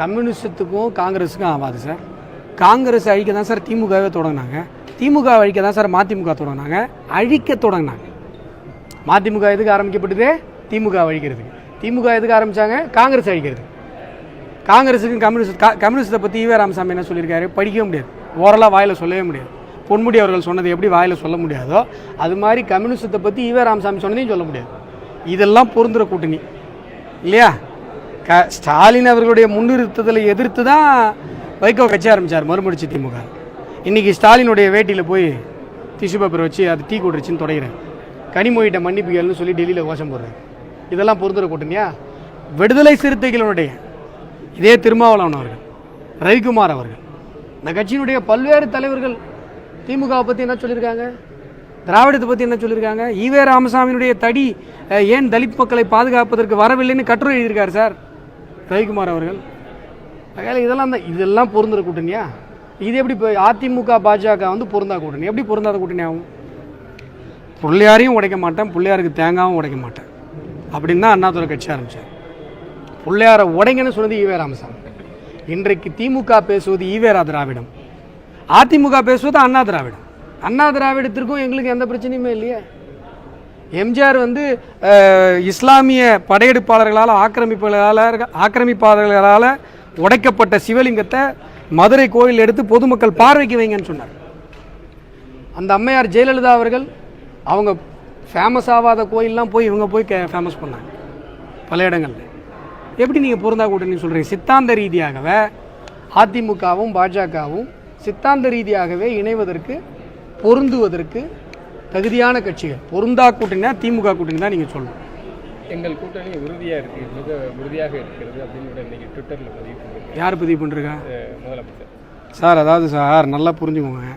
கம்யூனிஸ்டத்துக்கும் காங்கிரஸுக்கும் ஆகாது சார். காங்கிரஸ் அழிக்க தான் சார் திமுகவே தொடங்கினாங்க. திமுக அழிக்க தான் சார் மதிமுக தொடங்கினாங்க. அழிக்க தொடங்கினாங்க. மதிமுக எதுக்கு ஆரம்பிக்கப்பட்டது? திமுக அழிக்கிறதுக்கு. திமுக எதுக்கு ஆரம்பிச்சாங்க? காங்கிரஸ் அழிக்கிறது காங்கிரஸுக்கும் கம்யூனிஸ்ட் கம்யூனிஸ்டத்தை பற்றி ஈவே ராமசாமி என்ன சொல்லியிருக்காரு? படிக்கவே முடியாது. ஓரலாக வாயில் சொல்லவே முடியாது. பொன்முடி அவர்கள் சொன்னது எப்படி வாயில் சொல்ல முடியாதோ அது மாதிரி கம்யூனிஸ்டத்தை பற்றி ஈவே ராமசாமி சொன்னதையும் சொல்ல முடியாது. இதெல்லாம் பொருந்துற கூட்டணி. இல்லையா? க ஸ்டாலின் அவர்களுடைய முன்னிறுத்தத்தில் எதிர்த்து தான் வைகோ கட்சி ஆரம்பித்தார் மறுமடிச்சு திமுக. இன்றைக்கி ஸ்டாலினுடைய வேட்டியில் போய் டிஷ்யூ பேப்பர் வச்சு அது டீ கொடுத்துருச்சுன்னு தொடங்கிறேன் கனிமொழிகிட்ட மன்னிப்புகள்னு சொல்லி டெல்லியில் கோஷம் போடுறேன் இதெல்லாம் பொருந்துற கூட்டணியா? விடுதலை சிறுத்தைகளுடைய இதே திருமாவளவன் அவர்கள் ரவிக்குமார் அவர்கள். இந்த கட்சியினுடைய பல்வேறு தலைவர்கள் திமுகவை பற்றி என்ன சொல்லியிருக்காங்க? திராவிடத்தை பற்றி என்ன சொல்லியிருக்காங்க? ஈவே ராமசாமியினுடைய தடி ஏன் தலித் மக்களை பாதுகாப்பதற்கு வரவில்லைன்னு கட்டுரை எழுதியிருக்காரு சார். ரவிக்குமார் அவர்கள். அதனால் இதெல்லாம் தான் இதெல்லாம் பொருந்துற கூட்டணியா? இது எப்படி இப்போ அதிமுக பாஜக வந்து பொருந்தா கூட்டணி? எப்படி பொருந்தாத கூட்டணி ஆகும்? பிள்ளையாரையும் உடைக்க மாட்டேன் பிள்ளையாருக்கு தேங்காவும் உடைக்க மாட்டேன். அப்படின்னு தான் அண்ணாதுரை கட்சி ஆரம்பித்தார் பிள்ளையாரை உடைங்கன்னு சொன்னது ஈவே ராமசாமி. இன்றைக்கு திமுக பேசுவது ஈவேரா திராவிடம் அதிமுக பேசுவது அண்ணா திராவிடம். அண்ணா திராவிடத்திற்கும் எங்களுக்கு எந்த பிரச்சனையுமே இல்லையே. எம்ஜிஆர் வந்து இஸ்லாமிய படையெடுப்பாளர்களால் ஆக்கிரமிப்பாளர்களால் ஆக்கிரமிப்பாளர்களால் உடைக்கப்பட்ட சிவலிங்கத்தை மதுரை கோயில் எடுத்து பொதுமக்கள் பார்வைக்கு வைங்கன்னு சொன்னார். அந்த அம்மையார் ஜெயலலிதா அவர்கள் அவங்க ஃபேமஸ் ஆகாத கோயிலெலாம் போய் இவங்க போய் ஃபேமஸ் பண்ணாங்க. பல இடங்களில். எப்படி நீங்கள் பொருந்தா கூட்டணி சொல்கிறீங்க சித்தாந்த ரீதியாகவே அதிமுகவும் பாஜகவும் சித்தாந்த ரீதியாகவே இணைவதற்கு பொருந்துவதற்கு தகுதியான கட்சிகள். பொருந்தா கூட்டணினா திமுக கூட்டணி தான் நீங்கள் சொல்லணும். எங்கள் கூட்டணி உறுதியாக இருக்கு மிக உறுதியாக இருக்கிறது அப்படின்னு இன்னைக்கு ட்விட்டரில் பதிவு பண்ணியிருக்காரு யார் பதிவு பண்ணுறீங்க முதலமைச்சர். சார் அதாவது சார் நல்லா புரிஞ்சுக்கோங்க.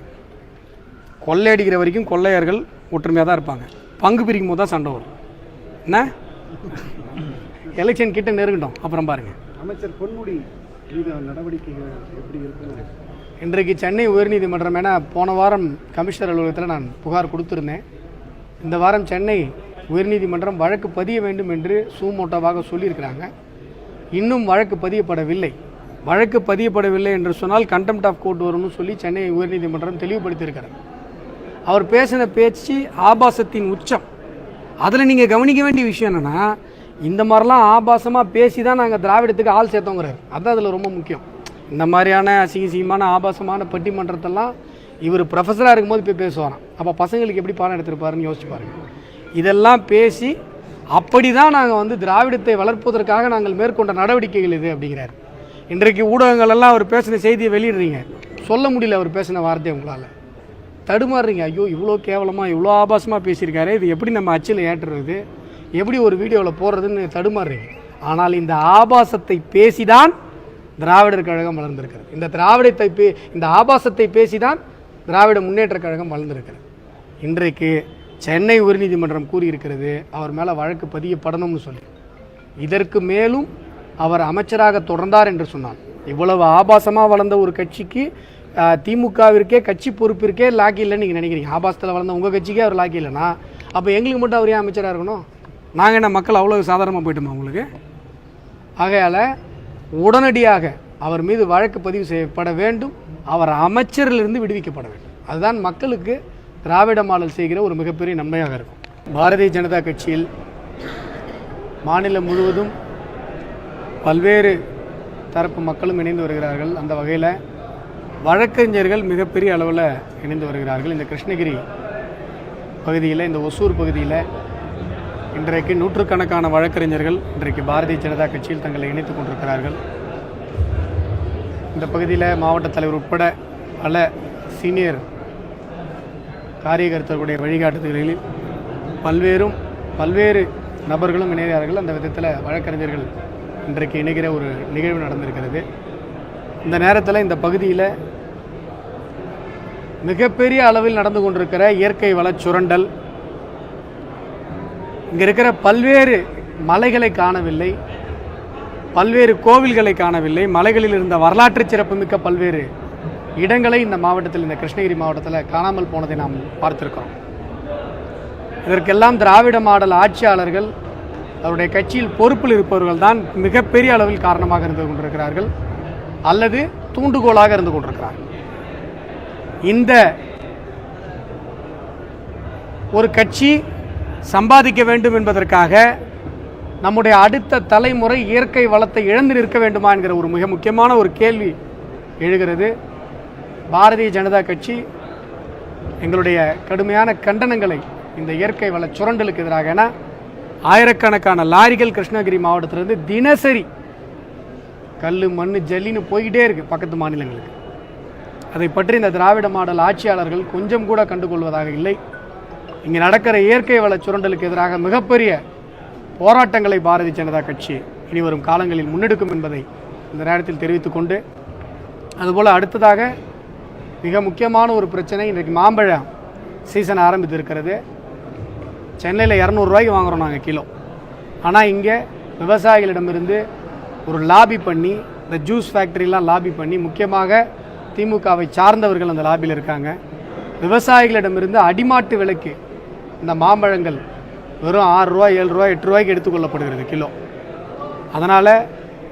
கொள்ளையடிக்கிற வரைக்கும் கொள்ளையர்கள் ஒற்றுமையாக தான் இருப்பாங்க. பங்கு பிரிக்கும் போது தான் சண்டை வரும். என்ன? எலெக்ஷன் கிட்ட நெருங்கட்டும். அப்புறம் பாருங்கள் அமைச்சர் பொன்முடி நடவடிக்கைகள் எப்படி இருக்கும் இன்றைக்கு சென்னை உயர்நீதிமன்றம் என போன வாரம் கமிஷனர் அலுவலகத்தில் நான் புகார் கொடுத்துருந்தேன். இந்த வாரம் சென்னை உயர்நீதிமன்றம் வழக்கு பதிய வேண்டும் என்று சூமோட்டோவாக சொல்லியிருக்கிறாங்க. இன்னும் வழக்கு பதியப்படவில்லை. வழக்கு பதியப்படவில்லை என்று சொன்னால் கண்டெம்ட் ஆஃப் கோர்ட் வரும்னு சொல்லி சென்னை உயர்நீதிமன்றம் தெளிவுபடுத்தியிருக்கிறது. அவர் பேசின பேச்சு ஆபாசத்தின் உச்சம். அதில் நீங்கள் கவனிக்க வேண்டிய விஷயம் என்னென்னா இந்த மாதிரிலாம் ஆபாசமாக பேசி தான் நாங்கள் திராவிடத்துக்கு ஆள் சேர்த்தோங்கிறார். அதுதான் அதில் ரொம்ப முக்கியம். இந்த மாதிரியான அசிங்க அசிங்கமான ஆபாசமான பட்டிமன்றத்தெல்லாம் இவர் ப்ரொஃபஸராக இருக்கும்போது போய் பேசுவாராம். அப்போ பசங்களுக்கு எப்படி பாடம் எடுத்திருப்பாருன்னு யோசிச்சு பாருங்கள் இதெல்லாம் பேசி அப்படி தான் நாங்கள் வந்து திராவிடத்தை வளர்ப்பதற்காக நாங்கள் மேற்கொண்ட நடவடிக்கைகள் இது அப்படிங்கிறார். இன்றைக்கு ஊடகங்கள் எல்லாம் அவர் பேசின செய்தியை வெளியிடுறீங்க. சொல்ல முடியல அவர் பேசின வார்த்தையை உங்களால். தடுமாறுறீங்க. ஐயோ இவ்வளோ கேவலமாக இவ்வளோ ஆபாசமாக பேசியிருக்காரு. இது எப்படி நம்ம அச்சில் ஏற்றுறது? எப்படி ஒரு வீடியோவில் போடுறதுன்னு தடுமாறுறீங்க? ஆனால் இந்த ஆபாசத்தை பேசிதான் திராவிடர் கழகம் வளர்ந்திருக்கிறது. இந்த திராவிடத்தை பே இந்த ஆபாசத்தை பேசி தான் திராவிட முன்னேற்ற கழகம் வளர்ந்திருக்கிறது. இன்றைக்கு சென்னை உயர்நீதிமன்றம் கூறியிருக்கிறது அவர் மேலே வழக்கு பதியப்படணும்னு சொல்லி. இதற்கு மேலும் அவர் அமைச்சராக தொடர்ந்தார் என்று சொன்னார். இவ்வளவு ஆபாசமாக வளர்ந்த ஒரு கட்சிக்கு திமுகவிற்கே கட்சி பொறுப்பிற்கே லாக்கி இல்லைன்னு நீங்கள் நினைக்கிறீங்க. ஆபாசத்தில் வளர்ந்த உங்கள் கட்சிக்கே அவர் லாக்கி இல்லைன்னா அப்போ எங்களுக்கு மட்டும் அவர் ஏன் அமைச்சராக இருக்கணும்? நாங்கள் என்ன மக்கள் அவ்வளோ சாதாரணமாக போயிட்டோமா உங்களுக்கு? ஆகையால் உடனடியாக அவர் மீது வழக்கு பதிவு செய்யப்பட வேண்டும். அவர் அமைச்சரிலிருந்து விடுவிக்கப்பட வேண்டும். அதுதான் மக்களுக்கு திராவிட மாடல் செய்கிற ஒரு மிகப்பெரிய நன்மையாக இருக்கும். பாரதிய ஜனதா கட்சியில் மாநிலம் முழுவதும் பல்வேறு தரப்பு மக்களும் இணைந்து வருகிறார்கள். அந்த வகையில் வழக்கறிஞர்கள் மிகப்பெரிய அளவில் இணைந்து வருகிறார்கள். இந்த கிருஷ்ணகிரி பகுதியில் இந்த ஒசூர் பகுதியில் இன்றைக்கு நூற்றுக்கணக்கான வழக்கறிஞர்கள் இன்றைக்கு பாரதிய ஜனதா கட்சியில் தங்களை இணைத்துக் கொண்டிருக்கிறார்கள். இந்த பகுதியில் மாவட்ட தலைவர் உட்பட பல சீனியர் காரியகர்த்தர்களுடைய வழிகாட்டுதல்களில் பல்வேறும் பல்வேறு நபர்களும் இணைகிறார்கள். அந்த விதத்தில் வழக்கறிஞர்கள் இன்றைக்கு இணைகிற ஒரு நிகழ்வு நடந்திருக்கிறது. இந்த நேரத்தில் இந்த பகுதியில் மிகப்பெரிய அளவில் நடந்து கொண்டிருக்கிற இயற்கை வளச்சுரண்டல் இங்கே இருக்கிற பல்வேறு மலைகளை காணவில்லை பல்வேறு கோவில்களை காணவில்லை மலைகளில் இருந்த வரலாற்று சிறப்புமிக்க பல்வேறு இடங்களை இந்த மாவட்டத்தில் இந்த கிருஷ்ணகிரி மாவட்டத்தில் காணாமல் போனதை நாம் பார்த்துருக்கிறோம். இதற்கெல்லாம் திராவிட மாடல் ஆட்சியாளர்கள் அவருடைய கட்சியில் பொறுப்பில் இருப்பவர்கள் தான் மிகப்பெரிய அளவில் காரணமாக இருந்து கொண்டிருக்கிறார்கள் அல்லது தூண்டுகோலாக இருந்து கொண்டிருக்கிறார்கள். இந்த ஒரு கட்சி சம்பாதிக்க வேண்டும் என்பதற்காக நம்முடைய அடுத்த தலைமுறை இயற்கை வளத்தை இழந்து நிற்க வேண்டுமா என்கிற ஒரு மிக முக்கியமான ஒரு கேள்வி எழுகிறது. பாரதிய ஜனதா கட்சி எங்களுடைய கடுமையான கண்டனங்களை இந்த இயற்கை வள சுரண்டலுக்கு எதிராக என ஆயிரக்கணக்கான லாரிகள் கிருஷ்ணகிரி மாவட்டத்திலிருந்து தினசரி கல் மண் ஜல்லின்னு போய்கிட்டே இருக்குது பக்கத்து மாநிலங்களுக்கு. அதை பற்றி இந்த திராவிட மாடல் ஆட்சியாளர்கள் கொஞ்சம் கூட கண்டுகொள்வதாக இல்லை. இங்கே நடக்கிற இயற்கை வள சுரண்டலுக்கு எதிராக மிகப்பெரிய போராட்டங்களை பாரதிய ஜனதா கட்சி இனி வரும் காலங்களில் முன்னெடுக்கும் என்பதை இந்த நேரத்தில் தெரிவித்துக்கொண்டு அதுபோல் அடுத்ததாக மிக முக்கியமான ஒரு பிரச்சனை இன்றைக்கு மாம்பழம் சீசன் ஆரம்பித்து இருக்கிறது சென்னையில் இரநூறுவாய்க்கு வாங்குறோம் நாங்கள் கிலோ. ஆனால் இங்கே விவசாயிகளிடமிருந்து ஒரு லாபி பண்ணி இந்த ஜூஸ் ஃபேக்ட்ரிலாம் லாபி பண்ணி முக்கியமாக திமுகவை சார்ந்தவர்கள் அந்த லாபியில் இருக்காங்க. விவசாயிகளிடமிருந்து அடிமாட்டு விலைக்கு இந்த மாம்பழங்கள் வெறும் ஆறு ரூபா ஏழு ரூபா எட்டு ரூபாய்க்கு எடுத்துக்கொள்ளப்படுகிறது கிலோ. அதனால்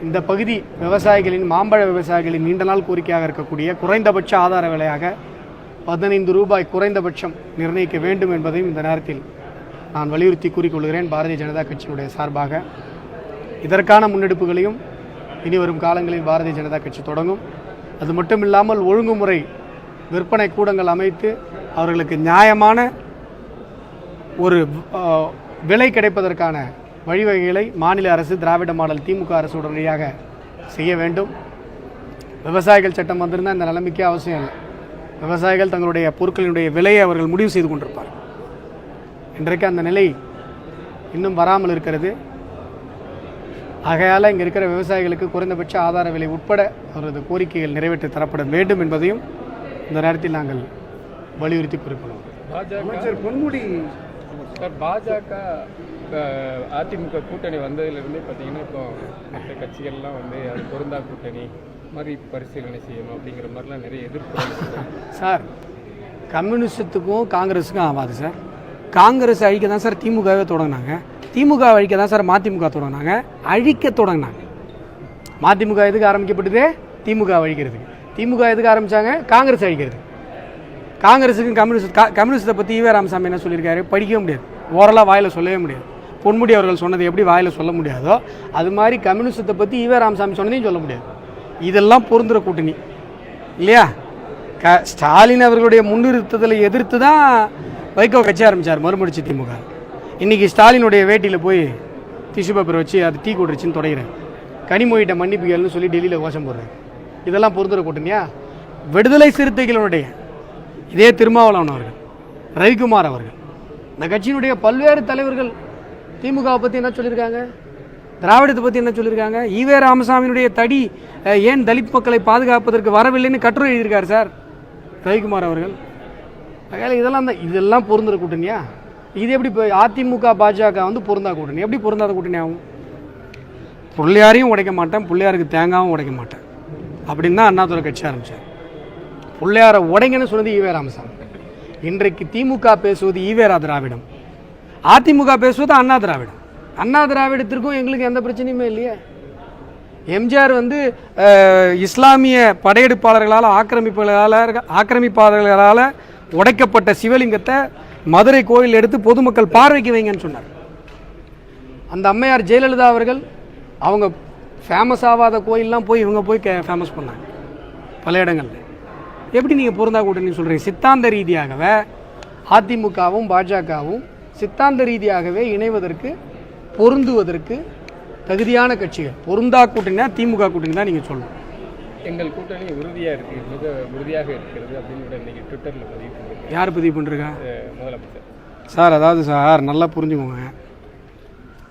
இந்த பகுதி விவசாயிகளின் மாம்பழ விவசாயிகளின் நீண்ட நாள் கோரிக்கையாக இருக்கக்கூடிய குறைந்தபட்ச ஆதார விலையாக பதினைந்து ரூபாய் குறைந்தபட்சம் நிர்ணயிக்க வேண்டும் என்பதையும் இந்த நேரத்தில் நான் வலியுறுத்தி கூறிக்கொள்கிறேன். பாரதிய ஜனதா கட்சியினுடைய சார்பாக. இதற்கான முன்னெடுப்புகளையும் இனி வரும் காலங்களில் பாரதிய ஜனதா கட்சி தொடங்கும். அது மட்டும் இல்லாமல் ஒழுங்குமுறை விற்பனை கூடங்கள் அமைத்து அவர்களுக்கு நியாயமான ஒரு விலை கிடைப்பதற்கான வழிவகைகளை மாநில அரசு திராவிட மாடல் திமுக அரசு உடனடியாக செய்ய வேண்டும். விவசாயிகள் சட்டம் வந்திருந்தால் இந்த நிலைமைக்கே அவசியம் இல்லை. விவசாயிகள் தங்களுடைய பொருட்களினுடைய விலையை அவர்கள் முடிவு செய்து கொண்டிருப்பார் இன்றைக்கு அந்த நிலை இன்னும் வராமல் இருக்கிறது. ஆகையால் இங்கே இருக்கிற விவசாயிகளுக்கு குறைந்தபட்ச ஆதார விலை உட்பட அவரது கோரிக்கைகள் நிறைவேற்றி தரப்பட வேண்டும் என்பதையும் இந்த நேரத்தில் நாங்கள் வலியுறுத்தி குறிப்பிடுவோம் அமைச்சர் பொன்முடி சார் பாஜக அதிமுக கூட்டணி வந்ததுலேருந்தே பார்த்தீங்கன்னா இப்போ மற்ற கட்சிகள்லாம் வந்து அது பொருந்தா கூட்டணி மாதிரி பரிசீலனை செய்யணும் அப்படிங்கிற மாதிரிலாம் நிறைய எதிர்ப்பு சார் கம்யூனிஸ்டத்துக்கும் காங்கிரஸுக்கும் ஆகாது சார். காங்கிரஸ் அழிக்க தான் சார் திமுகவே தொடங்கினாங்க. திமுக அழிக்க தான் சார் மதிமுக தொடங்கினாங்க. அழிக்க தொடங்கினாங்க. மதிமுக எதுக்கு ஆரம்பிக்கப்பட்டது? திமுக அழிக்கிறதுக்கு. திமுக எதுக்கு ஆரம்பித்தாங்க காங்கிரஸ் அழிக்கிறது காங்கிரஸுக்கும் கம்யூனிஸ்ட் கம்யூனிஸ்ட்டை பற்றி ஈவே ராமசாமி என்ன சொல்லியிருக்காரு? படிக்கவே முடியாது. ஓரலாக வாயில் சொல்லவே முடியாது. பொன்முடி அவர்கள் சொன்னது எப்படி வாயில் சொல்ல முடியாதோ அது மாதிரி கம்யூனிஸ்டத்தை பற்றி ஈவே ராமசாமி சொன்னதையும் சொல்ல முடியாது. இதெல்லாம் பொருந்துற கூட்டணி. இல்லையா? க ஸ்டாலின் அவர்களுடைய முன்னிறுத்தத்தில் எதிர்த்து தான் வைகோ கட்சி ஆரம்பித்தார் மறுமடிச்சு திமுக. இன்றைக்கி ஸ்டாலினுடைய வேட்டியில் போய் டிஷ்யூ பேப்பர் வச்சு அது டீ கொடுச்சுன்னு தொடங்கிறேன் கனிமொழிகிட்ட மன்னிப்புகள்னு சொல்லி டெல்லியில் கோஷம் போடுறேன் இதெல்லாம் பொருந்துற கூட்டணியா? விடுதலை சிறுத்தைகளுடைய இதே திருமாவளவன் அவர்கள் ரவிக்குமார் அவர்கள். இந்த கட்சியினுடைய பல்வேறு தலைவர்கள் திமுகவை பற்றி என்ன சொல்லியிருக்காங்க? திராவிடத்தை பற்றி என்ன சொல்லியிருக்காங்க? ஈவே ராமசாமியினுடைய தடி ஏன் தலித் மக்களை பாதுகாப்பதற்கு வரவில்லைன்னு கட்டுரை எழுதியிருக்கார் சார் ரவிக்குமார் அவர்கள். அதனால் இதெல்லாம் தான் இதெல்லாம் பொருந்துற கூட்டணியா? இது எப்படி இப்போ அதிமுக பாஜக வந்து பொருந்தா கூட்டணி? எப்படி பொருந்தாத கூட்டணி ஆகும்? பிள்ளையாரையும் உடைக்க மாட்டேன் பிள்ளையாருக்கு தேங்காவும் உடைக்க மாட்டேன். அப்படின்னு தான் அண்ணாதுரை கட்சி ஆரம்பித்தார் பிள்ளையாரை உடைங்கன்னு சொன்னது ஈவே ராமசாமி. இன்றைக்கு திமுக பேசுவது ஈவேரா திராவிடம் அதிமுக பேசுவது அண்ணா திராவிடம். அண்ணா திராவிடத்திற்கும் எங்களுக்கு எந்த பிரச்சனையுமே இல்லையே. எம்ஜிஆர் வந்து இஸ்லாமிய படையெடுப்பாளர்களால் ஆக்கிரமிப்பாளர்களால் ஆக்கிரமிப்பாளர்களால் உடைக்கப்பட்ட சிவலிங்கத்தை மதுரை கோயில் எடுத்து பொதுமக்கள் பார்வைக்கு வைங்கன்னு சொன்னார். அந்த அம்மையார் ஜெயலலிதா அவர்கள் அவங்க ஃபேமஸ் ஆகாத கோயிலெலாம் போய் இவங்க போய் ஃபேமஸ் பண்ணாங்க. பல இடங்களில். எப்படி நீங்கள் பொருந்தா கூட்டணி சொல்கிறீங்க சித்தாந்த ரீதியாகவே அதிமுகவும் பாஜகவும் சித்தாந்த ரீதியாகவே இணைவதற்கு பொருந்துவதற்கு தகுதியான கட்சிகள். பொருந்தா கூட்டணினா திமுக கூட்டணி தான் நீங்கள் சொல்லணும். எங்கள் கூட்டணி உறுதியாக இருக்கு மிக உறுதியாக இருக்கிறது அப்படின்னு இன்னைக்கு ட்விட்டரில் பதிவு யார் பதிவு பண்ணுறா அஹ், முதலமைச்சர். சார் அதாவது சார் நல்லா புரிஞ்சுக்கோங்க.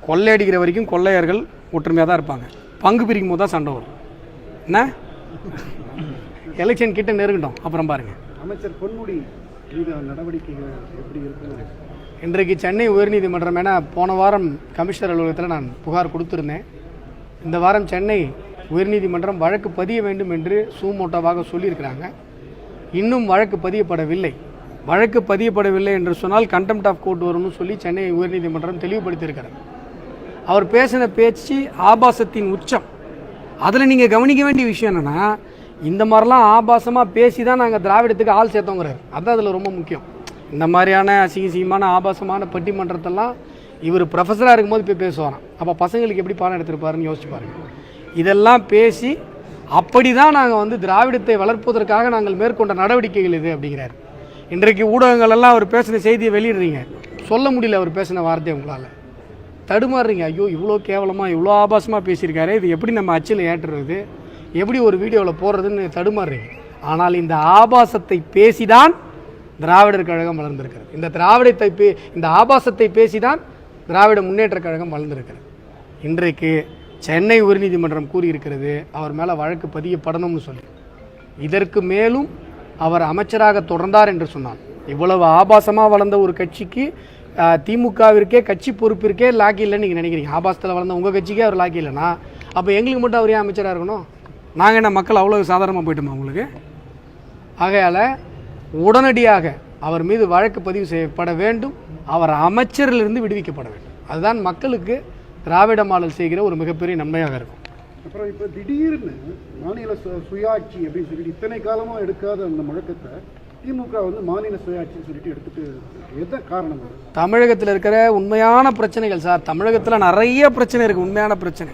கொள்ளையடிக்கிற வரைக்கும் கொள்ளையர்கள் ஒற்றுமையாக தான் இருப்பாங்க. பங்கு பிரிக்கும் போது தான் சண்டை வரும். என்ன? எலெக்ஷன் கிட்ட நெருங்கட்டும். அப்புறம் பாருங்கள் அமைச்சர் பொன்முடி நடவடிக்கைகள் எப்படி இருக்குன்னு இன்றைக்கு சென்னை உயர்நீதிமன்றம் என போன வாரம் கமிஷனர் அலுவலகத்தில் நான் புகார் கொடுத்துருந்தேன். இந்த வாரம் சென்னை உயர்நீதிமன்றம் வழக்கு பதிய வேண்டும் என்று சூமோட்டோவாக சொல்லியிருக்கிறாங்க. இன்னும் வழக்கு பதியப்படவில்லை. வழக்கு பதியப்படவில்லை என்று சொன்னால் கண்டெம்ட் ஆஃப் கோர்ட் வரும்னு சொல்லி சென்னை உயர்நீதிமன்றம் தெளிவுபடுத்தியிருக்கிறது. அவர் பேசின பேச்சு ஆபாசத்தின் உச்சம். அதில் நீங்கள் கவனிக்க வேண்டிய விஷயம் என்னென்னா இந்த மாதிரிலாம் ஆபாசமாக பேசி தான் நாங்கள் திராவிடத்துக்கு ஆள் சேர்த்தோங்கிறார். அதுதான் அதில் ரொம்ப முக்கியம். இந்த மாதிரியான அசிங்க அசிங்கமான ஆபாசமான பட்டிமன்றத்தெல்லாம் இவர் ப்ரொஃபஸராக இருக்கும்போது போய் பேசுவாராம். அப்போ பசங்களுக்கு எப்படி பாடம் எடுத்திருப்பாருன்னு யோசிச்சு பாருங்கள் இதெல்லாம் பேசி அப்படி தான் நாங்கள் வந்து திராவிடத்தை வளர்ப்பதற்காக நாங்கள் மேற்கொண்ட நடவடிக்கைகள் இது அப்படிங்கிறார். இன்றைக்கு ஊடகங்களெல்லாம் அவர் பேசின செய்தியை வெளியிடுறீங்க. சொல்ல முடியல அவர் பேசின வார்த்தையை உங்களால். தடுமாறுறீங்க. ஐயோ இவ்வளோ கேவலமாக இவ்வளோ ஆபாசமாக பேசியிருக்காரு. இது எப்படி நம்ம அச்சில் ஏற்றுறது? எப்படி ஒரு வீடியோவில் போடுறதுன்னு தடுமாறுறீங்க. ஆனால் இந்த ஆபாசத்தை பேசிதான் திராவிடர் கழகம் வளர்ந்திருக்கிறது. இந்த திராவிடத்தை பே இந்த ஆபாசத்தை பேசிதான் திராவிட முன்னேற்ற கழகம் வளர்ந்திருக்கிறது. இன்றைக்கு சென்னை உயர்நீதிமன்றம் கூறியிருக்கிறது அவர் மேலே வழக்கு பதியப்படணும்னு சொல்லி. இதற்கு மேலும் அவர் அமைச்சராக தொடர்ந்தார் என்று சொன்னார். இவ்வளவு ஆபாசமாக வளர்ந்த ஒரு கட்சிக்கு திமுகவிற்கே கட்சி பொறுப்பிற்கே லாக்கி இல்லைன்னு நீங்கள் நினைக்கிறீங்க. ஆபாசத்தில் வளர்ந்த உங்கள் கட்சிக்கே அவர் லாக்கி இல்லைன்னா அப்போ எங்களுக்கு மட்டும் அவர் ஏன் அமைச்சராக இருக்கணும்? நாங்கள் என்ன மக்கள் அவ்வளோ சாதாரணமாக போயிட்டோமா உங்களுக்கு? ஆகையால் உடனடியாக அவர் மீது வழக்கு பதிவு செய்யப்பட வேண்டும். அவர் அமைச்சரிலிருந்து விடுவிக்கப்பட வேண்டும். அதுதான் மக்களுக்கு திராவிட மாடல் செய்கிற ஒரு மிகப்பெரிய நன்மையாக இருக்கும். அப்புறம் இப்போ திடீர்னு மாநில சுயாட்சி அப்படின்னு சொல்லிட்டு இத்தனை காலமா எடுக்காத அந்த முழக்கத்தை திமுக வந்து மாநில சுயாட்சின்னு சொல்லிட்டு எடுத்துட்டு எந்த காரணம்? தமிழகத்தில் இருக்கிற உண்மையான பிரச்சனைகள் சார் தமிழகத்தில் நிறைய பிரச்சனை இருக்குது உண்மையான பிரச்சனை.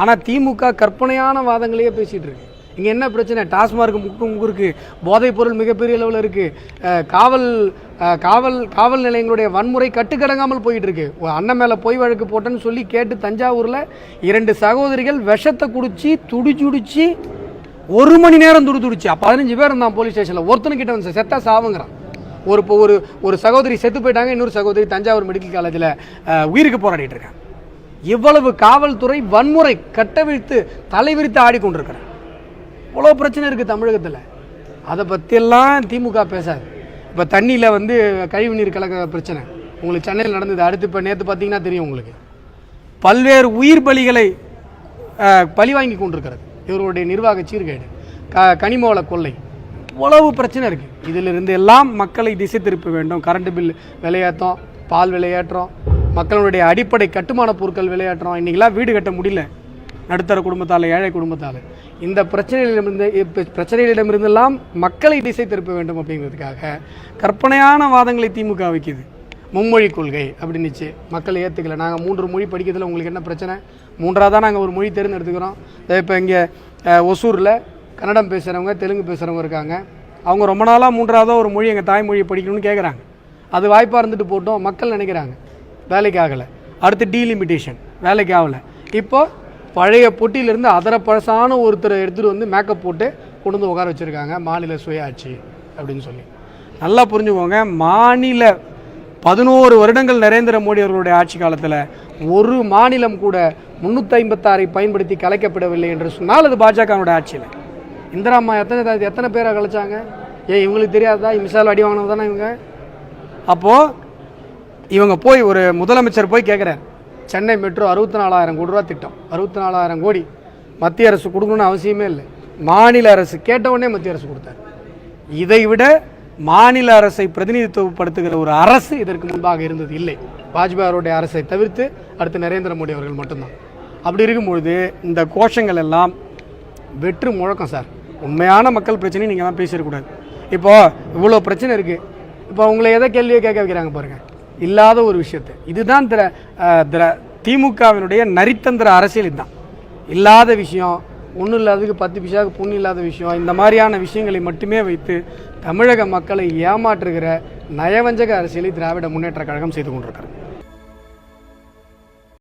ஆனால் திமுக கற்பனையான வாதங்களையே பேசிகிட்டு இருக்கு. இங்கே என்ன பிரச்சனை? டாஸ்மார்க் முக்கு முக்கு இருக்குது போதைப் பொருள் மிகப்பெரிய அளவில் இருக்குது காவல் காவல் காவல் நிலையங்களுடைய வன்முறை கட்டுக்கடங்காமல் போயிட்டு இருக்கு. ஒரு அண்ணன் மேலே பொய் வழக்கு போட்டேன்னு சொல்லி கேட்டு தஞ்சாவூரில் இரண்டு சகோதரிகள் விஷத்தை குடிச்சு துடிச்சுடிச்சு ஒரு மணி நேரம் துடி துடிச்சு. பதினஞ்சு பேர் இருந்தான் போலீஸ் ஸ்டேஷனில். ஒருத்தனுக்கிட்ட வந்து செத்தா சாவுங்கிறான். ஒரு இப்போ ஒரு ஒரு சகோதரி செத்து போயிட்டாங்க. இன்னொரு சகோதரி தஞ்சாவூர் மெடிக்கல் காலேஜில் உயிருக்கு போராடிட்டு இருக்காங்க இவ்வளவு காவல்துறை வன்முறை கட்டவிழ்த்து தலைவிரித்து ஆடிக்கொண்டிருக்கிறார். இவ்வளோ பிரச்சனை இருக்குது தமிழகத்தில். அதை பற்றியெல்லாம் திமுக பேசாது. இப்போ தண்ணியில் வந்து கழிவுநீர் கலக்க பிரச்சனை. உங்களுக்கு சென்னையில் நடந்தது. அடுத்து இப்போ நேற்று பார்த்தீங்கன்னா தெரியும் உங்களுக்கு. பல்வேறு உயிர் பலிகளை பழி வாங்கி கொண்டிருக்கிறது. இவருடைய நிர்வாக சீர்கேடு. க கனிமோள கொள்ளை. இவ்வளவு பிரச்சனை இருக்குது இதிலிருந்து எல்லாம் மக்களை திசை திருப்ப வேண்டும். கரண்ட் பில் விலையேற்றம் பால் விலையேற்றம் மக்களுடைய அடிப்படை கட்டுமான பொருட்கள் விளையாட்டுறோம். இன்றைக்கெலாம் வீடு கட்ட முடியல. நடுத்தர குடும்பத்தால் ஏழை குடும்பத்தால். இந்த பிரச்சனைகளிடமிருந்து பிரச்சனைகளிடமிருந்தெல்லாம் மக்களை திசை திருப்ப வேண்டும் அப்படிங்கிறதுக்காக கற்பனையான வாதங்களை திமுக வைக்குது. மும்மொழி கொள்கை அப்படின்னுச்சு. மக்கள் ஏற்றுக்கல நாங்கள் மூன்று மொழி படிக்கிறதுல உங்களுக்கு என்ன பிரச்சனை? மூன்றாவதாக நாங்கள் ஒரு மொழி தேர்ந்தெடுத்துக்கிறோம். இப்போ இங்கே ஒசூரில் கன்னடம் பேசுகிறவங்க தெலுங்கு பேசுகிறவங்க இருக்காங்க. அவங்க ரொம்ப நாளாக மூன்றாவதோ ஒரு மொழி எங்கள் தாய்மொழியை படிக்கணும்னு கேட்குறாங்க அது வாய்ப்பாக இருந்துட்டு போட்டோம். மக்கள் நினைக்கிறாங்க. வேலைக்கு ஆகலை அடுத்து டீலிமிட்டேஷன் வேலைக்கு ஆகலை இப்போது பழைய பொட்டியிலிருந்து அதர பழசான ஒருத்தரை எடுத்துகிட்டு வந்து மேக்கப் போட்டு கொண்டு வந்து உட்கார வச்சுருக்காங்க. மாநில சுயாட்சி அப்படின்னு சொல்லி. நல்லா புரிஞ்சுக்கோங்க மாநில பதினோரு வருடங்கள் நரேந்திர மோடி அவர்களுடைய ஆட்சி காலத்தில் ஒரு மாநிலம் கூட முந்நூற்றி ஐம்பத்தாறை பயன்படுத்தி கலைக்கப்படவில்லை என்று சொன்னால் அது பாஜகவோட ஆட்சியில். இந்திராம்மா எத்தனை எத்தனை பேரை கலைச்சாங்க? ஏன் இவங்களுக்கு தெரியாதா மிசால் அடி வாங்கினது தானே இவங்க? அப்போது இவங்க போய் ஒரு முதலமைச்சர் போய் கேட்குறார் சென்னை மெட்ரோ அறுபத்தி நாலாயிரம் கோடி ரூபா திட்டம். அறுபத்தி நாலாயிரம் கோடி. மத்திய அரசு கொடுக்கணும்னு அவசியமே இல்லை. மாநில அரசு கேட்டவுடனே மத்திய அரசு கொடுத்தார். இதை விட மாநில அரசை பிரதிநிதித்துவப்படுத்துகிற ஒரு அரசு இதற்கு முன்பாக இருந்தது இல்லை. வாஜ்பாய் அரசை தவிர்த்து அடுத்து நரேந்திர மோடி அவர்கள் மட்டும்தான். அப்படி இருக்கும்பொழுது இந்த கோஷங்கள் எல்லாம் வெற்று முழக்கம் சார். உண்மையான மக்கள் பிரச்சனையை நீங்கள் தான் பேசிடக்கூடாது இப்போது இவ்வளோ பிரச்சனை இருக்குது இப்போ உங்களை எதை கேள்வியை கேட்க வைக்கிறாங்க பாருங்கள் இல்லாத ஒரு விஷயத்தை. இதுதான் திர திர திமுகவினுடைய நரித்தந்திர அரசியல் இதுதான். இல்லாத விஷயம் ஒன்றும் இல்லாததுக்கு பத்து பிசாவுக்கு புண்ணு இல்லாத விஷயம் இந்த மாதிரியான விஷயங்களை மட்டுமே வைத்து தமிழக மக்களை ஏமாற்றுகிற நயவஞ்சக அரசியலை திராவிட முன்னேற்ற கழகம் செய்து கொண்டிருக்கிறது.